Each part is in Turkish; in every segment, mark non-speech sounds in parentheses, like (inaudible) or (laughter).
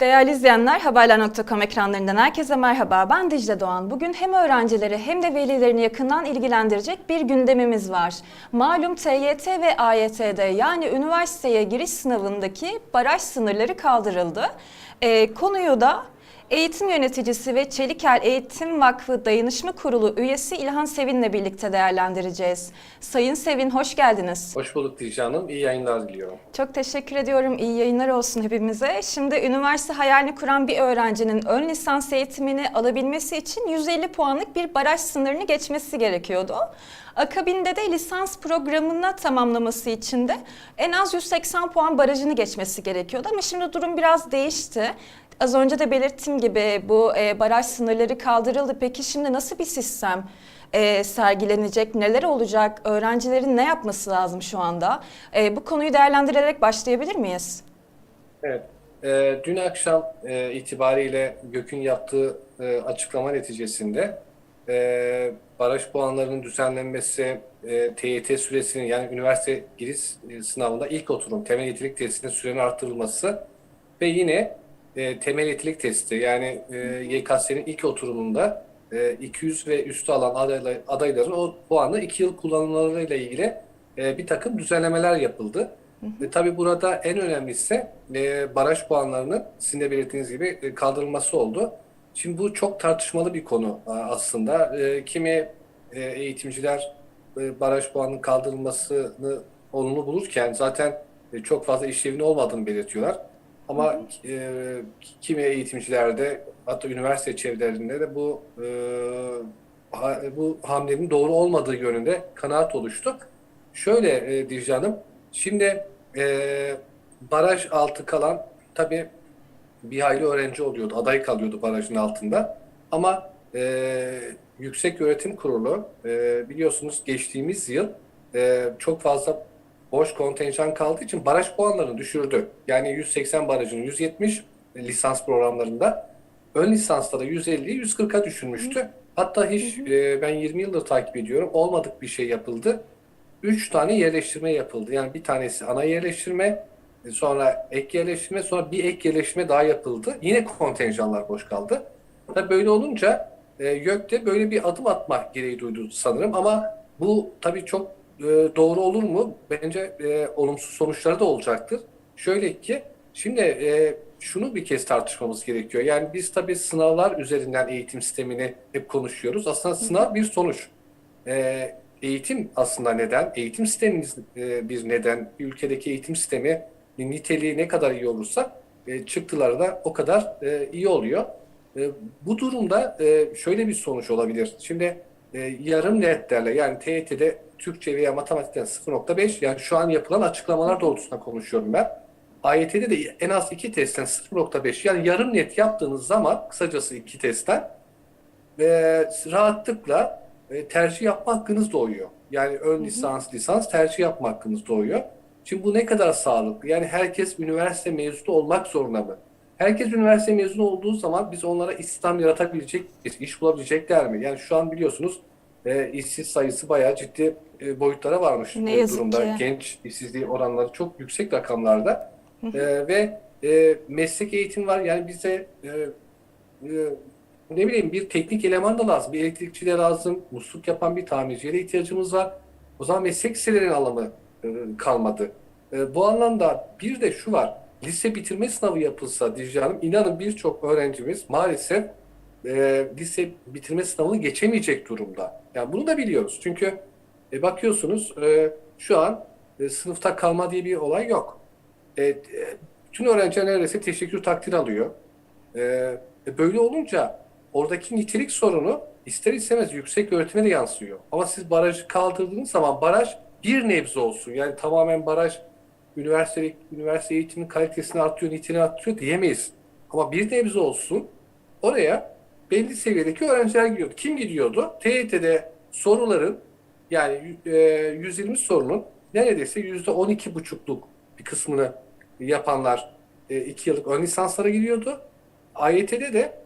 Değerli izleyenler, Haberler.com ekranlarından herkese merhaba. Ben Dicle Doğan. Bugün hem öğrencileri hem de velilerini yakından ilgilendirecek bir gündemimiz var. Malum TYT ve AYT'de yani üniversiteye giriş sınavındaki baraj sınırları kaldırıldı. Ee, konuyu da Eğitim yöneticisi ve Çelikel Eğitim Vakfı Dayanışma Kurulu üyesi İlhan Sevin'le birlikte değerlendireceğiz. Sayın Sevin hoş geldiniz. Hoş bulduk Dicle Hanım. İyi yayınlar diliyorum. Çok teşekkür ediyorum. İyi yayınlar olsun hepimize. Şimdi üniversite hayalini kuran bir öğrencinin ön lisans eğitimini alabilmesi için 150 puanlık bir baraj sınırını geçmesi gerekiyordu. Akabinde de lisans programına tamamlaması için de en az 180 puan barajını geçmesi gerekiyordu. Ama şimdi durum biraz değişti. Az önce de belirttiğim gibi bu e, baraj sınırları kaldırıldı. Peki şimdi nasıl bir sistem e, sergilenecek, neler olacak, öğrencilerin ne yapması lazım şu anda? E, bu konuyu değerlendirerek başlayabilir miyiz? Evet. e, dün akşam e, itibariyle GÖK'ün yaptığı e, açıklama neticesinde e, baraj puanlarının düzenlenmesi, e, TYT süresinin yani üniversite giriş e, sınavında ilk oturum temel yetenek testinin sürenin arttırılması ve yine e, temel yetenek testi yani e, YKS'nin ilk oturumunda e, 200 ve üstü alan adaylar, adayların o puanı 2 yıl kullanmalarıyla ilgili e, bir takım düzenlemeler yapıldı. Ve tabii burada en önemlisi e, baraj puanlarının sizin de belirttiğiniz gibi e, kaldırılması oldu. Şimdi bu çok tartışmalı bir konu aslında. E, kimi e, eğitimciler e, baraj puanının kaldırılmasını olumlu bulurken zaten e, çok fazla işlevinin olmadığını belirtiyorlar. Ama e, kimi eğitimciler de hatta üniversite çevrelerinde de bu e, ha- bu hamlenin doğru olmadığı yönünde kanaat oluştu. Şöyle e, Dicle Hanım, şimdi e, baraj altı kalan tabii bir hayli öğrenci oluyordu, aday kalıyordu barajın altında. Ama e, Yüksek Öğretim Kurulu e, biliyorsunuz geçtiğimiz yıl e, çok fazla boş kontenjan kaldığı için baraj puanlarını düşürdü. Yani 180 barajını 170 lisans programlarında ön lisansta da 150'yi 140'a düşürmüştü. Hatta hiç e, ben 20 yıldır takip ediyorum. Olmadık bir şey yapıldı. 3 tane yerleştirme yapıldı. Yani bir tanesi ana yerleştirme, e, sonra ek yerleştirme, sonra bir ek yerleştirme daha yapıldı. Yine kontenjanlar boş kaldı. Tabii böyle olunca e, YÖK'te böyle bir adım atmak gereği duydu sanırım. Ama bu tabii çok e, doğru olur mu? Bence e, olumsuz sonuçları da olacaktır. Şöyle ki, şimdi e, şunu bir kez tartışmamız gerekiyor. Yani biz tabii sınavlar üzerinden eğitim sistemini hep konuşuyoruz. Aslında sınav bir sonuç. E, eğitim aslında neden? Eğitim sistemimiz e, bir neden. Bir ülkedeki eğitim sistemi niteliği ne kadar iyi olursa e, çıktıları da o kadar e, iyi oluyor. E, bu durumda e, şöyle bir sonuç olabilir. Şimdi e, yarım netlerle yani TYT'de Türkçe veya matematikten 0.5 yani şu an yapılan açıklamalar doğrultusunda konuşuyorum ben. AYT'de de en az iki testten 0.5 yani yarım net yaptığınız zaman kısacası iki testten e, rahatlıkla e, tercih yapma hakkınız doğuyor. Yani ön lisans, lisans tercih yapma hakkınız doğuyor. Şimdi bu ne kadar sağlıklı? Yani herkes üniversite mezunu olmak zorunda mı? Herkes üniversite mezunu olduğu zaman biz onlara istihdam yaratabilecek, iş bulabilecekler mi? Yani şu an biliyorsunuz e, işsiz sayısı bayağı ciddi e, boyutlara varmış Ne durumda. ki. Genç işsizliği oranları çok yüksek rakamlarda. E, ve e, meslek eğitim var. Yani bize e, e, ne bileyim bir teknik eleman da lazım. Bir elektrikçi de lazım. Musluk yapan bir tamirciye ihtiyacımız var. O zaman meslek liselerinin anlamı e, kalmadı. E, bu anlamda bir de şu var. Lise bitirme sınavı yapılsa Dicle Hanım, inanın birçok öğrencimiz maalesef e, lise bitirme sınavını geçemeyecek durumda. Yani bunu da biliyoruz. Çünkü e, bakıyorsunuz e, şu an e, sınıfta kalma diye bir olay yok. E, e, bütün öğrenciler neredeyse teşekkür takdir alıyor. E, e, böyle olunca oradaki nitelik sorunu ister istemez yüksek öğretime de yansıyor. Ama siz barajı kaldırdığınız zaman baraj bir nebze olsun. Yani tamamen baraj üniversite, üniversite eğitimin kalitesini artıyor, niteliğini artıyor diyemeyiz. Ama bir nebze olsun oraya belli seviyedeki öğrenciler gidiyordu. Kim gidiyordu? TYT'de soruların yani e, 120 sorunun neredeyse %12,5'luk bir kısmını yapanlar 2 yıllık ön lisanslara gidiyordu. AYT'de de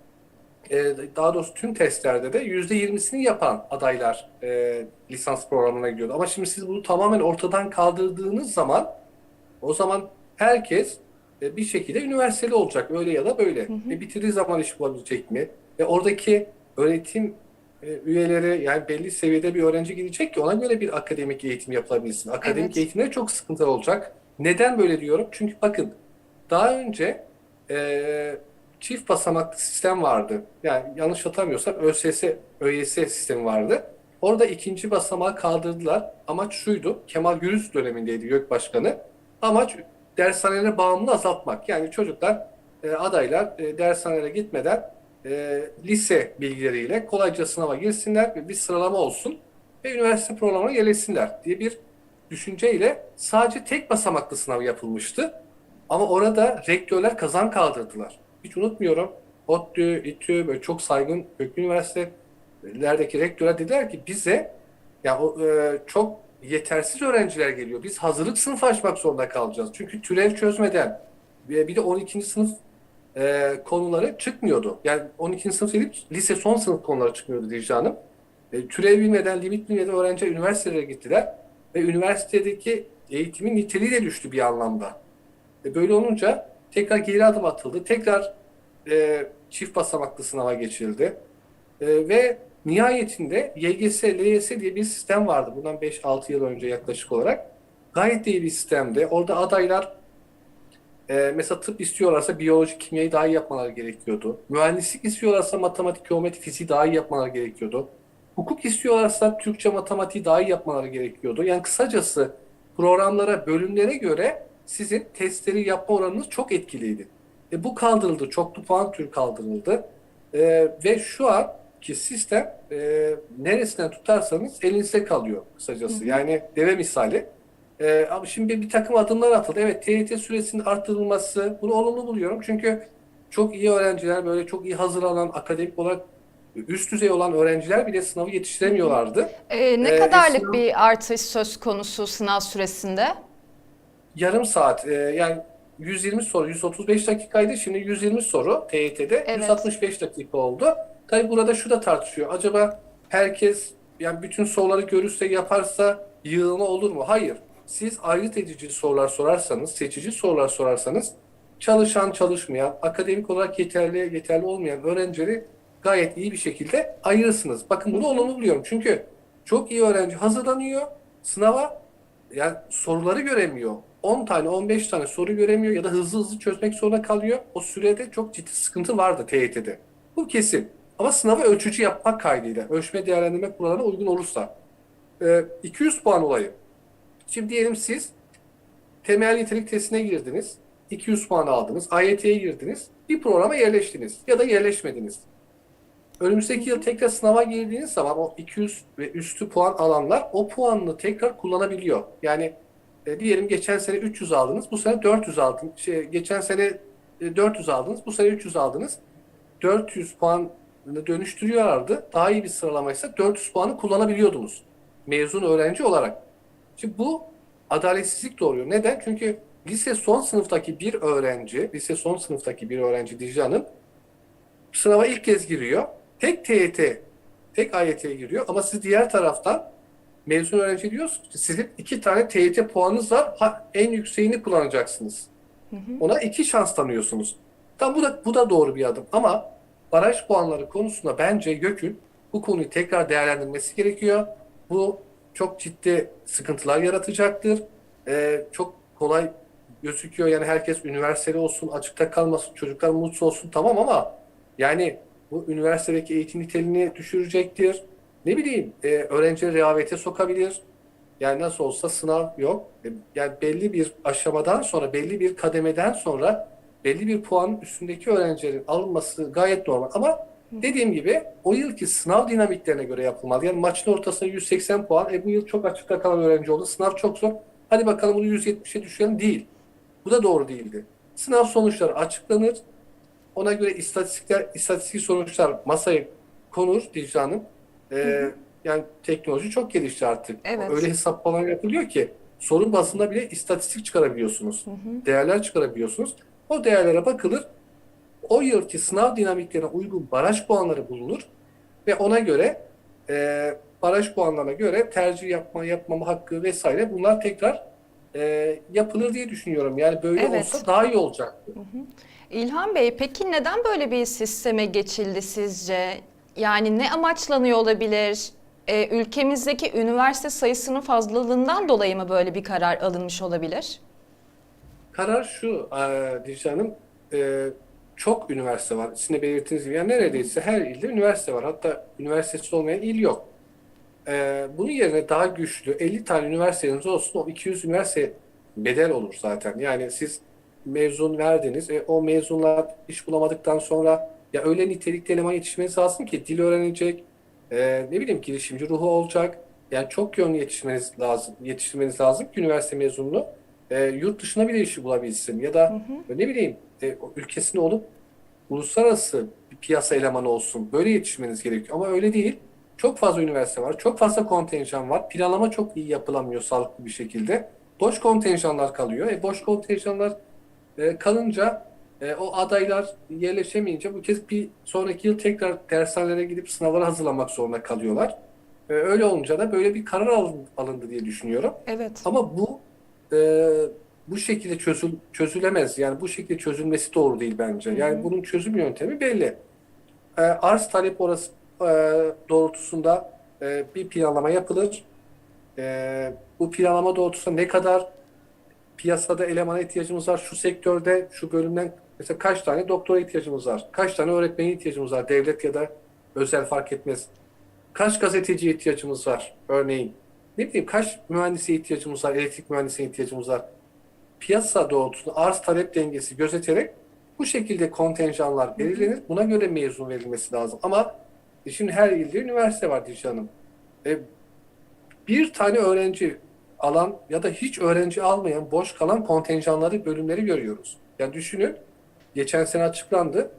e, daha doğrusu tüm testlerde de %20'sini yapan adaylar e, lisans programına gidiyordu. Ama şimdi siz bunu tamamen ortadan kaldırdığınız zaman o zaman herkes e, bir şekilde üniversiteli olacak öyle ya da böyle. E, bitirdiği zaman iş bulabilecek mi? Ve oradaki öğretim e, üyeleri yani belli seviyede bir öğrenci gidecek ki ona göre bir akademik eğitim yapılabilsin. Akademik Evet. eğitimde çok sıkıntı olacak. Neden böyle diyorum? Çünkü bakın daha önce e, çift basamaklı sistem vardı. Yani yanlış hatırlamıyorsam ÖSS, ÖYS sistemi vardı. Orada ikinci basamağı kaldırdılar. Amaç şuydu. Kemal Gürüz dönemindeydi YÖK Başkanı. Amaç dershanelere bağımlılığı azaltmak. Yani çocuklar, e, adaylar e, dershanelere gitmeden e, lise bilgileriyle kolayca sınava girsinler ve bir sıralama olsun ve üniversite programına yerleşsinler diye bir düşünceyle sadece tek basamaklı sınav yapılmıştı. Ama orada rektörler kazan kaldırdılar. Hiç unutmuyorum. ODTÜ, İTÜ böyle çok saygın köklü üniversitelerdeki rektörler dediler ki bize ya o, e, çok yetersiz öğrenciler geliyor. Biz hazırlık sınıfı açmak zorunda kalacağız. Çünkü türev çözmeden bir de 12. sınıf e, konuları çıkmıyordu. Yani 12. sınıf değil, lise son sınıf konuları çıkmıyordu Dicle Hanım. E, türev bilmeden, limit bilmeden öğrenciler üniversitelere gittiler ve üniversitedeki eğitimin niteliği de düştü bir anlamda. E, böyle olunca tekrar geri adım atıldı. Tekrar e, çift basamaklı sınava geçildi. E, ve nihayetinde YGS, LYS diye bir sistem vardı. Bundan 5-6 yıl önce yaklaşık olarak. Gayet iyi bir sistemdi. Orada adaylar e, mesela tıp istiyorlarsa biyoloji, kimyayı daha iyi yapmaları gerekiyordu. Mühendislik istiyorlarsa matematik, geometri, fiziği daha iyi yapmaları gerekiyordu. Hukuk istiyorlarsa Türkçe, matematiği daha iyi yapmaları gerekiyordu. Yani kısacası programlara, bölümlere göre sizin testleri yapma oranınız çok etkiliydi. E, bu kaldırıldı. Çoklu puan türü kaldırıldı. E, ve şu anki sistem e, neresinden tutarsanız elinizde kalıyor kısacası. Yani deve misali. E, ama şimdi bir, bir takım adımlar atıldı. Evet TYT süresinin arttırılması bunu olumlu buluyorum. Çünkü çok iyi öğrenciler böyle çok iyi hazırlanan akademik olarak üst düzey olan öğrenciler bile sınavı yetiştiremiyorlardı. Ee, ne Ee, kadarlık sınav- bir artış söz konusu sınav süresinde? Yarım saat e, yani 120 soru 135 dakikaydı şimdi 120 soru TYT'de Evet. 165 dakika oldu. Tabii burada şu da tartışıyor. Acaba herkes yani bütün soruları görürse yaparsa yığılma olur mu? Hayır. Siz ayırt edici sorular sorarsanız, seçici sorular sorarsanız çalışan, çalışmayan, akademik olarak yeterli, yeterli olmayan öğrencileri gayet iyi bir şekilde ayırırsınız. Bakın bunu olumlu buluyorum. Çünkü çok iyi öğrenci hazırlanıyor sınava yani soruları göremiyor. 10 tane 15 tane soru göremiyor ya da hızlı hızlı çözmek zorunda kalıyor. O sürede çok ciddi sıkıntı vardı TYT'de. Bu kesin. Ama sınavı ölçücü yapmak kaydıyla, ölçme değerlendirme kuralına uygun olursa. Ee, 200 puan olayı. Şimdi diyelim siz temel nitelik testine girdiniz. 200 puan aldınız. AYT'ye girdiniz. Bir programa yerleştiniz ya da yerleşmediniz. Önümüzdeki yıl tekrar sınava girdiğiniz zaman o 200 ve üstü puan alanlar o puanını tekrar kullanabiliyor. Yani e, diyelim geçen sene 300 aldınız, bu sene 400 aldınız. Şey, geçen sene e, 400 aldınız, bu sene 300 aldınız. 400 puanını dönüştürüyorlardı. Daha iyi bir sıralamaysa 400 puanı kullanabiliyordunuz. Mezun öğrenci olarak. Şimdi bu adaletsizlik doğuruyor. Neden? Çünkü lise son sınıftaki bir öğrenci, lise son sınıftaki bir öğrenci Dicle Hanım sınava ilk kez giriyor. Tek TYT, tek AYT'ye giriyor ama siz diğer taraftan mezun öğrenci diyorsunuz ki sizin iki tane TYT puanınız var. Ha, en yükseğini kullanacaksınız. Ona iki şans tanıyorsunuz. Tam bu da bu da doğru bir adım ama baraj puanları konusunda bence YÖK'ün bu konuyu tekrar değerlendirmesi gerekiyor. Bu çok ciddi sıkıntılar yaratacaktır. Ee, çok kolay gözüküyor. Yani herkes üniversiteli olsun, açıkta kalmasın, çocuklar mutsuz olsun tamam ama yani bu üniversitedeki eğitim niteliğini düşürecektir. Ne bileyim, e, öğrencileri rehavete sokabilir. Yani nasıl olsa sınav yok. E, Yani belli bir aşamadan sonra, belli bir kademeden sonra belli bir puanın üstündeki öğrencilerin alınması gayet normal. Ama dediğim gibi o yılki sınav dinamiklerine göre yapılmalı. Yani maçın ortasına 180 puan. E bu yıl çok açıkta kalan öğrenci oldu. Sınav çok zor. Hadi bakalım bunu 170'e düşürelim. Değil. Bu da doğru değildi. Sınav sonuçları açıklanır. Ona göre istatistikler, istatistik sonuçlar masaya konur Dicle Hanım. Ee, yani teknoloji çok gelişti artık. Evet. Öyle hesaplamalar yapılıyor ki sorun bazında bile istatistik çıkarabiliyorsunuz. Değerler çıkarabiliyorsunuz. O değerlere bakılır. O yılki sınav dinamiklerine uygun baraj puanları bulunur ve ona göre e, baraj puanlarına göre tercih yapma, yapmama hakkı vesaire bunlar tekrar e, yapılır diye düşünüyorum. Yani böyle Evet. olsa daha iyi olacaktı. İlhan Bey, peki neden böyle bir sisteme geçildi sizce? Yani ne amaçlanıyor olabilir? Ee, ülkemizdeki üniversite sayısının fazlalığından dolayı mı böyle bir karar alınmış olabilir? Karar şu e, Dicle Hanım, e, çok üniversite var. Sizin de belirttiğiniz gibi yani neredeyse her ilde üniversite var. Hatta üniversitesi olmayan il yok. E, bunun yerine daha güçlü 50 tane üniversiteniz olsun o 200 üniversite bedel olur zaten. Yani siz mezun verdiniz. E, o mezunlar iş bulamadıktan sonra ya öyle nitelikli eleman yetişmeniz lazım ki dil öğrenecek, e, ne bileyim girişimci ruhu olacak. Yani çok yönlü yetişmeniz lazım, yetiştirmeniz lazım ki üniversite mezununu e, yurt dışına bile işi bulabilsin ya da ne bileyim e, ülkesinde olup uluslararası bir piyasa elemanı olsun. Böyle yetişmeniz gerekiyor. Ama öyle değil. Çok fazla üniversite var. Çok fazla kontenjan var. Planlama çok iyi yapılamıyor sağlıklı bir şekilde. Boş kontenjanlar kalıyor. E, boş kontenjanlar e, kalınca e, o adaylar yerleşemeyince bu kez bir sonraki yıl tekrar dershanelere gidip sınavlara hazırlanmak zorunda kalıyorlar. E, öyle olunca da böyle bir karar alın- alındı diye düşünüyorum. Evet. Ama bu e, bu şekilde çözül, çözülemez. Yani bu şekilde çözülmesi doğru değil bence. Yani bunun çözüm yöntemi belli. E, arz talep orası e, doğrultusunda e, bir planlama yapılır. E, bu planlama doğrultusunda ne kadar piyasada elemana ihtiyacımız var? Şu sektörde, şu bölümden mesela kaç tane doktora ihtiyacımız var? Kaç tane öğretmene ihtiyacımız var? Devlet ya da özel fark etmez. Kaç gazeteciye ihtiyacımız var örneğin? Ne bileyim kaç mühendise ihtiyacımız var? Elektrik mühendisine ihtiyacımız var? Piyasa doğrultusunda arz talep dengesi gözeterek bu şekilde kontenjanlar belirlenir. Buna göre mezun verilmesi lazım. Ama e, şimdi her ilde üniversite var Dicle Hanım. E, bir tane öğrenci alan ya da hiç öğrenci almayan boş kalan kontenjanları, bölümleri görüyoruz. Yani düşünün, geçen sene açıklandı.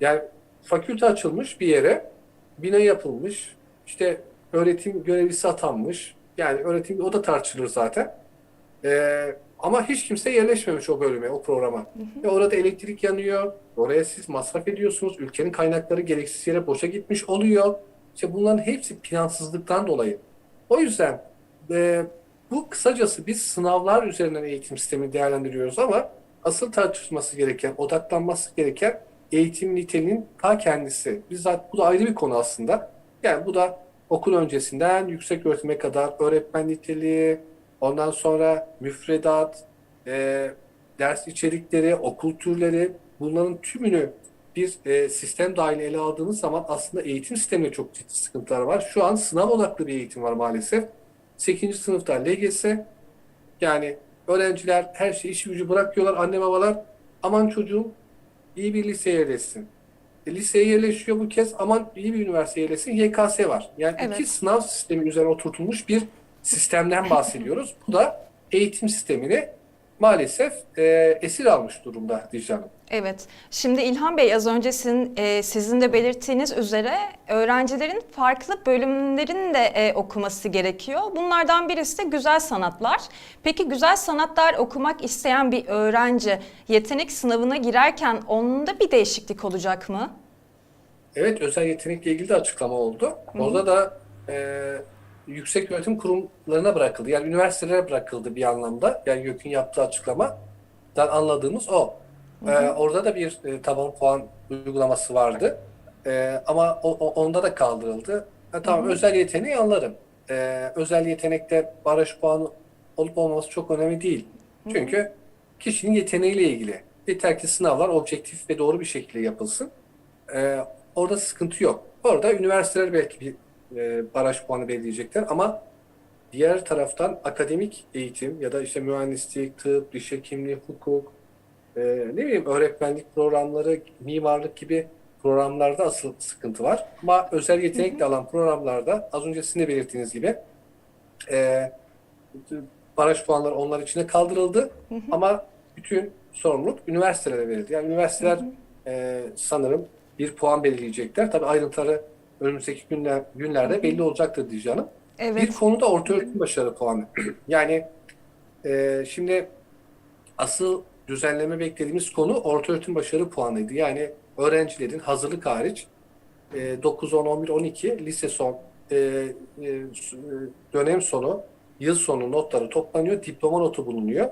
Yani fakülte açılmış bir yere, bina yapılmış, işte öğretim görevlisi atanmış. Yani öğretim o da tartışılır zaten. Ee, ama hiç kimse yerleşmemiş o bölüme, o programa. Ve orada elektrik yanıyor, oraya siz masraf ediyorsunuz, ülkenin kaynakları gereksiz yere boşa gitmiş oluyor. İşte bunların hepsi plansızlıktan dolayı. O yüzden e, bu kısacası biz sınavlar üzerinden eğitim sistemini değerlendiriyoruz ama asıl tartışılması gereken, odaklanması gereken eğitim niteliğinin ta kendisi. Bizzat bu da ayrı bir konu aslında. Yani bu da okul öncesinden yüksek öğretime kadar öğretmen niteliği, ondan sonra müfredat, e, ders içerikleri, okul türleri bunların tümünü bir e, sistem dahil ele aldığımız zaman aslında eğitim sisteminde çok ciddi sıkıntılar var. Şu an sınav odaklı bir eğitim var maalesef. 8. sınıfta LGS yani öğrenciler her şeyi işi gücü bırakıyorlar. Anne babalar aman çocuğum iyi bir liseye yerleşsin. E, liseye yerleşiyor bu kez aman iyi bir üniversiteye yerleşsin. YKS var. Yani Evet. iki sınav sistemi üzerine oturtulmuş bir sistemden bahsediyoruz. bu da eğitim sistemini maalesef e, esir almış durumda Dicle Hanım. Evet. Şimdi İlhan Bey az önce sizin, e, sizin de belirttiğiniz üzere öğrencilerin farklı bölümlerin de e, okuması gerekiyor. Bunlardan birisi de güzel sanatlar. Peki güzel sanatlar okumak isteyen bir öğrenci yetenek sınavına girerken onda bir değişiklik olacak mı? Evet, özel yetenekle ilgili de açıklama oldu. Orada da e, yüksek öğretim kurumlarına bırakıldı. Yani üniversitelere bırakıldı bir anlamda. Yani YÖK'ün yaptığı açıklamadan anladığımız o. E, orada da bir e, taban puan uygulaması vardı. E, ama o, o- onda da kaldırıldı. Ha, tamam, özel yeteneği anlarım. E, özel yetenekte baraj puanı olup olmaması çok önemli değil. Çünkü kişinin yeteneğiyle ilgili. Yeter ki sınavlar objektif ve doğru bir şekilde yapılsın. Ee, orada sıkıntı yok. Orada üniversiteler belki bir e, baraj puanı belirleyecekler ama diğer taraftan akademik eğitim ya da işte mühendislik, tıp, diş hekimliği, hukuk, e, ne bileyim öğretmenlik programları, mimarlık gibi programlarda asıl sıkıntı var. Ama özel yetenekle alan programlarda az önce sizin de belirttiğiniz gibi e, baraj puanları onlar içine kaldırıldı ama bütün sorumluluk üniversitelere verildi. Yani üniversiteler e, sanırım bir puan belirleyecekler. Tabii ayrıntıları önümüzdeki günler, günlerde belli olacaktır Hanım. Evet. Bir konu da orta öğretim başarı puanı. (clears throat) yani e, şimdi asıl düzenleme beklediğimiz konu orta öğretim başarı puanıydı. Yani öğrencilerin hazırlık hariç e, 9, 10, 11, 12 lise son e, e, e, dönem sonu yıl sonu notları toplanıyor, diploma notu bulunuyor.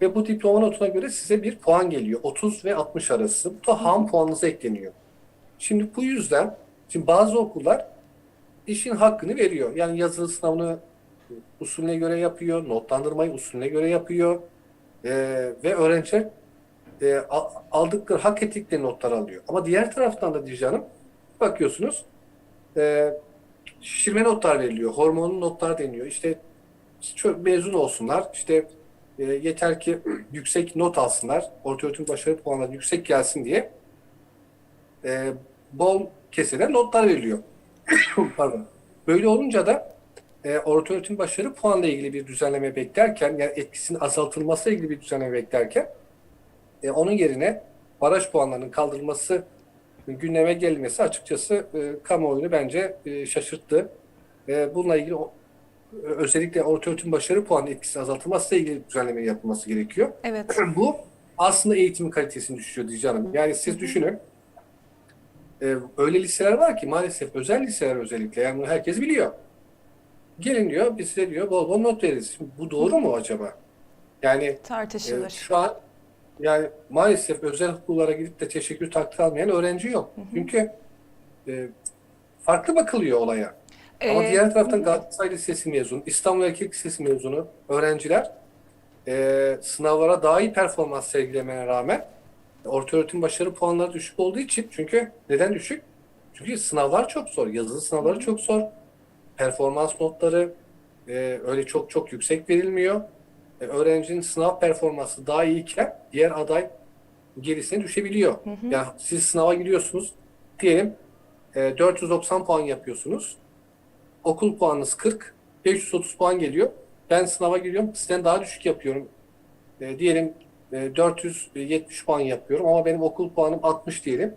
Ve bu diploma notuna göre size bir puan geliyor. 30 ve 60 arası. Bu da ham puanınıza ekleniyor. Şimdi bu yüzden şimdi bazı okullar işin hakkını veriyor. Yani yazılı sınavını usulüne göre yapıyor, notlandırmayı usulüne göre yapıyor. Ee, ve öğrenciler e, al- aldıkları, hak ettikleri notlar alıyor. Ama diğer taraftan da Dicle bakıyorsunuz e, şişirme notlar veriliyor, hormonlu notlar deniyor. İşte çok mezun olsunlar, işte e, yeter ki (clears throat) yüksek not alsınlar, orta öğretim başarı puanları yüksek gelsin diye e, bol keseden notlar veriliyor. (clears throat) Pardon. Böyle olunca da e, orta öğretim başarı puanla ilgili bir düzenleme beklerken, yani etkisinin azaltılmasıyla ilgili bir düzenleme beklerken, e, onun yerine baraj puanlarının kaldırılması gündeme gelmesi açıkçası e, kamuoyunu bence e, şaşırttı. E, bununla ilgili o, özellikle orta öğretim başarı puanı etkisi azaltılmasıyla ilgili düzenleme yapılması gerekiyor. Evet. (clears throat) Bu aslında eğitimin kalitesini düşürüyor Dicle Hanım. Yani siz düşünün, e, öyle liseler var ki maalesef özel liseler özellikle, yani bunu herkes biliyor. Gelin diyor, biz size diyor bol bol not veririz. Şimdi bu doğru mu acaba? Yani e, Tartışılır. şu an yani maalesef özel okullara gidip de teşekkür takdir almayan öğrenci yok. Çünkü e, farklı bakılıyor olaya. Ama Ee, diğer taraftan Galatasaray Lisesi mezunu, İstanbul Erkek Lisesi mezunu öğrenciler e, sınavlara daha iyi performans sergilemene rağmen orta öğretim başarı puanları düşük olduğu için çünkü neden düşük? Çünkü sınavlar çok zor. Yazılı sınavları çok zor. Performans notları e, öyle çok çok yüksek verilmiyor. E, öğrencinin sınav performansı daha iyiyken diğer aday gerisine düşebiliyor. Yani siz sınava giriyorsunuz. Diyelim e, 490 puan yapıyorsunuz. Okul puanınız 40. 530 puan geliyor. Ben sınava giriyorum. Sizden daha düşük yapıyorum. E, diyelim e, 470 puan yapıyorum ama benim okul puanım 60 diyelim.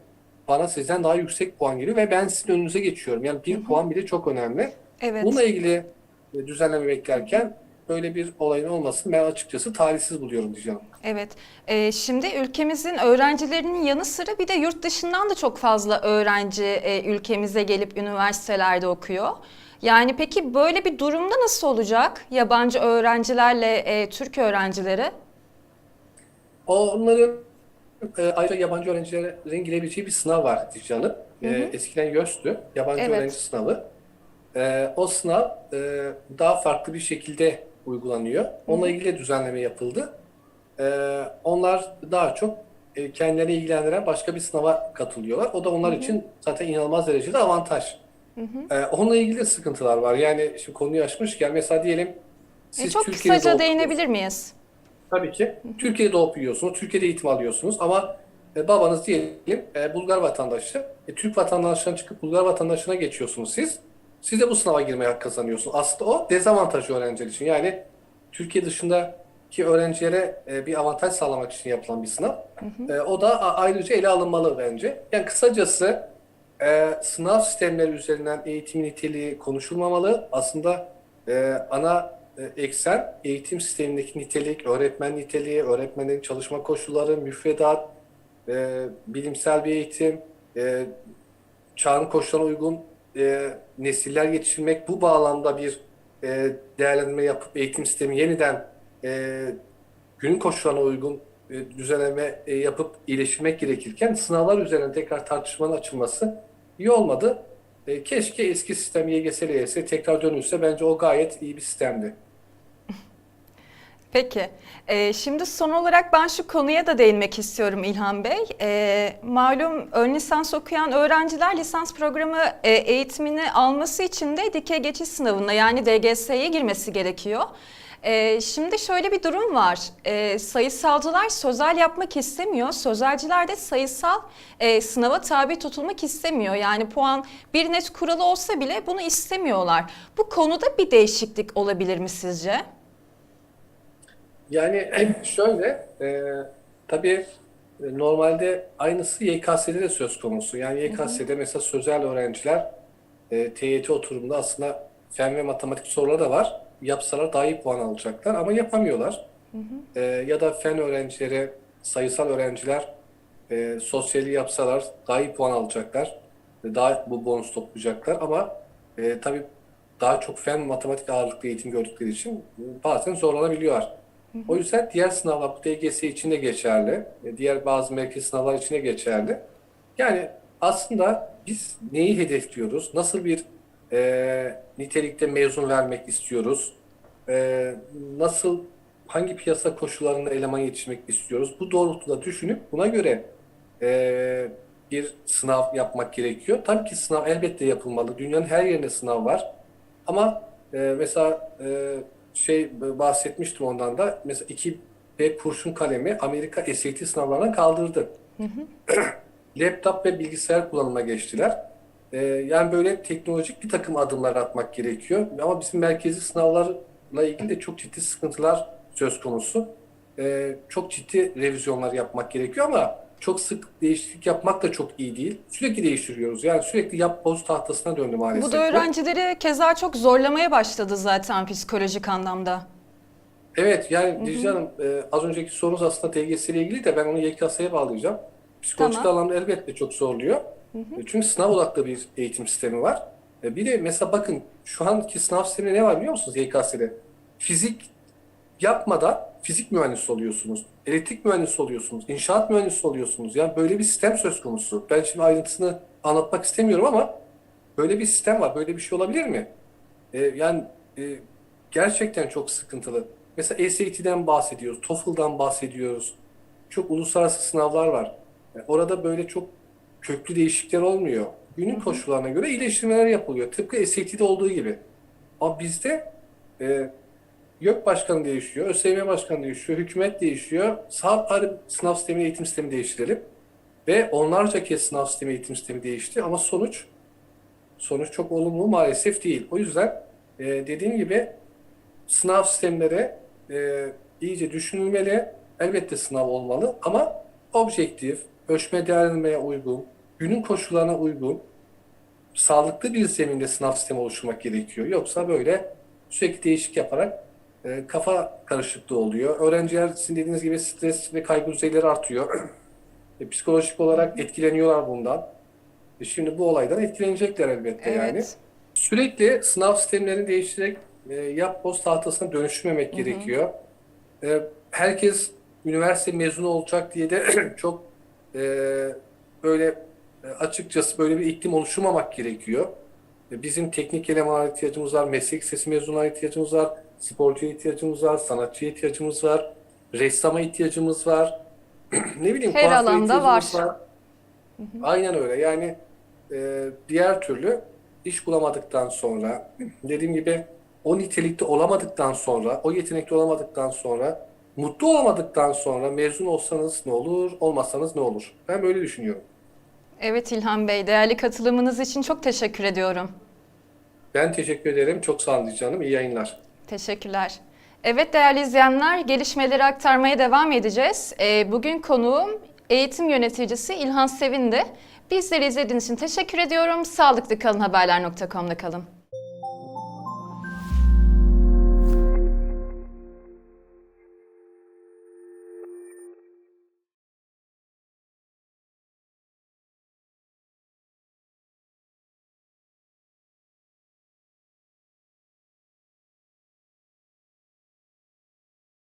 Bana sizden daha yüksek puan geliyor ve ben sizin önünüze geçiyorum. Yani bir puan bile çok önemli. Evet. Bununla ilgili e, düzenleme beklerken böyle bir olayın olmasını ben açıkçası talihsiz buluyorum diyeceğim. Evet. Ee, şimdi ülkemizin öğrencilerinin yanı sıra bir de yurt dışından da çok fazla öğrenci e, ülkemize gelip üniversitelerde okuyor. Yani peki böyle bir durumda nasıl olacak yabancı öğrencilerle e, Türk öğrencileri? Onların e, ayrıca yabancı öğrencilerin girebileceği bir sınav var Dicle E, eskiden YÖS'tü, yabancı Evet. öğrenci sınavı. E, o sınav e, daha farklı bir şekilde uygulanıyor. Onunla ilgili düzenleme yapıldı. E, onlar daha çok e, kendilerini ilgilendiren başka bir sınava katılıyorlar. O da onlar için zaten inanılmaz derecede avantaj. E, onunla ilgili sıkıntılar var. Yani şimdi konuyu açmışken mesela diyelim E, siz çok Türkiye'de kısaca değinebilir miyiz? Tabii ki. Türkiye'de doğup büyüyorsunuz, Türkiye'de eğitim alıyorsunuz ama e, babanız diyelim e, Bulgar vatandaşı. E, Türk vatandaşından çıkıp Bulgar vatandaşına geçiyorsunuz siz. Siz de bu sınava girmeye hak kazanıyorsunuz. Aslında o dezavantajlı öğrenciler için. Yani Türkiye dışındaki öğrencilere e, bir avantaj sağlamak için yapılan bir sınav. E, o da ayrıca ele alınmalı bence. Yani kısacası e, sınav sistemleri üzerinden eğitim niteliği konuşulmamalı. Aslında ana eksen eğitim sistemindeki nitelik, öğretmen niteliği, öğretmenlerin çalışma koşulları, müfredat, bilimsel bir eğitim, çağın koşullarına uygun e, nesiller yetiştirmek bu bağlamda bir e, değerlendirme yapıp eğitim sistemi yeniden e, günün koşullarına uygun e, düzenleme e, yapıp iyileştirmek gerekirken sınavlar üzerine tekrar tartışmanın açılması iyi olmadı. E, keşke eski sistem YGS, LYS tekrar dönülse bence o gayet iyi bir sistemdi. Peki. Ee, şimdi son olarak ben şu konuya da değinmek istiyorum İlhan Bey. Ee, malum ön lisans okuyan öğrenciler lisans programı e, eğitimini alması için de dikey geçiş sınavına yani DGS'ye girmesi gerekiyor. Ee, şimdi şöyle bir durum var. Ee, sayısalcılar sözel yapmak istemiyor. Sözelciler de sayısal e, sınava tabi tutulmak istemiyor. Yani puan bir net kuralı olsa bile bunu istemiyorlar. Bu konuda bir değişiklik olabilir mi sizce? Yani (clears throat) şöyle, e, tabii e, normalde aynısı YKS'de de söz konusu. Yani YKS'de mesela sözel öğrenciler e, TYT oturumunda aslında fen ve matematik soruları da var. Yapsalar daha iyi puan alacaklar ama yapamıyorlar. E, ya da fen öğrencileri, sayısal öğrenciler e, sosyali yapsalar daha iyi puan alacaklar. E, Daha bu bonus toplayacaklar ama e, tabii daha çok fen matematik ağırlıklı eğitim gördükleri için bazen zorlanabiliyorlar. O yüzden diğer sınavlar bu DGS için de geçerli. e, Diğer bazı merkez sınavlar için de geçerli. Yani aslında biz neyi hedefliyoruz? Nasıl bir e, nitelikte mezun vermek istiyoruz? E, nasıl, hangi piyasa koşullarında eleman yetiştirmek istiyoruz? Bu doğrultuda düşünüp buna göre e, bir sınav yapmak gerekiyor. Tabii ki sınav elbette yapılmalı. Dünyanın her yerinde sınav var. Ama e, mesela e, şey bahsetmiştim ondan da. Mesela 2B kurşun kalemi Amerika SAT sınavlarına kaldırdı. (clears throat) Laptop ve bilgisayar kullanıma geçtiler. E, yani böyle teknolojik bir takım adımlar atmak gerekiyor. Ama bizim merkezi sınavlarla ilgili de çok ciddi sıkıntılar söz konusu. E, çok ciddi revizyonlar yapmak gerekiyor ama çok sık değişiklik yapmak da çok iyi değil. Sürekli değiştiriyoruz. Yani sürekli yap boz tahtasına döndü maalesef. Bu da öğrencileri keza çok zorlamaya başladı zaten psikolojik anlamda. Evet yani Dicle Hanım e, az önceki sorunuz aslında TGS ile ilgili de ben onu YKS'ye bağlayacağım. Psikolojik Tamam. alanda elbette çok zorluyor. E, Çünkü sınav odaklı bir eğitim sistemi var. E, bir de mesela bakın şu anki sınav sisteminde ne var biliyor musunuz YKS'de? Fizik yapmadan fizik mühendisi oluyorsunuz. Elektrik mühendisi oluyorsunuz. inşaat mühendisi oluyorsunuz. Yani böyle bir sistem söz konusu. Ben şimdi ayrıntısını anlatmak istemiyorum ama böyle bir sistem var. Böyle bir şey olabilir mi? E, yani e, gerçekten çok sıkıntılı. Mesela SAT'den bahsediyoruz, TOEFL'dan bahsediyoruz. Çok uluslararası sınavlar var. E, Orada böyle çok köklü değişiklikler olmuyor. Günün koşullarına göre iyileştirmeler yapılıyor. Tıpkı SAT'de olduğu gibi. Ama bizde e, YÖK başkanı değişiyor, ÖSYM başkanı değişiyor, hükümet değişiyor. Sağ bari sınav sistemi, eğitim sistemi değiştirelim. Ve onlarca kez sınav sistemi, eğitim sistemi değişti ama sonuç sonuç çok olumlu maalesef değil. O yüzden e, dediğim gibi sınav sistemleri e, iyice düşünülmeli. Elbette sınav olmalı ama objektif, ölçme değerlendirmeye uygun, günün koşullarına uygun, sağlıklı bir zeminde sınav sistemi oluşturmak gerekiyor. Yoksa böyle sürekli değişik yaparak e, kafa karışıklığı oluyor. Öğrenciler sizin dediğiniz gibi stres ve kaygı düzeyleri artıyor. (clears throat) E, psikolojik olarak etkileniyorlar bundan. E, şimdi bu olaydan etkilenecekler elbette yani. Evet. Sürekli sınav sistemlerini değiştirerek e, yap boz tahtasına dönüşmemek gerekiyor. E, herkes üniversite mezunu olacak diye de (clears throat) çok e, böyle e, açıkçası böyle bir iklim oluşturmamak gerekiyor. E, bizim teknik elemana ihtiyacımız var, meslek lisesi mezunlarına ihtiyacımız var, sporcuya ihtiyacımız var, sanatçıya ihtiyacımız var, ressama ihtiyacımız var. (clears throat) ne bileyim Her alanda ihtiyacımız var. Aynen öyle. Yani e, diğer türlü iş bulamadıktan sonra, dediğim gibi o nitelikte olamadıktan sonra, o yetenekte olamadıktan sonra, mutlu olamadıktan sonra mezun olsanız ne olur, olmazsanız ne olur? Ben böyle düşünüyorum. Evet İlhan Bey, değerli katılımınız için çok teşekkür ediyorum. Ben teşekkür ederim. Çok sağ olun canım. İyi yayınlar. Teşekkürler. Evet değerli izleyenler, gelişmeleri aktarmaya devam edeceğiz. Ee, bugün konuğum eğitim yöneticisi İlhan Sevin'di. Bizleri izlediğiniz için teşekkür ediyorum. Sağlıklı kalın haberler.com'da kalın.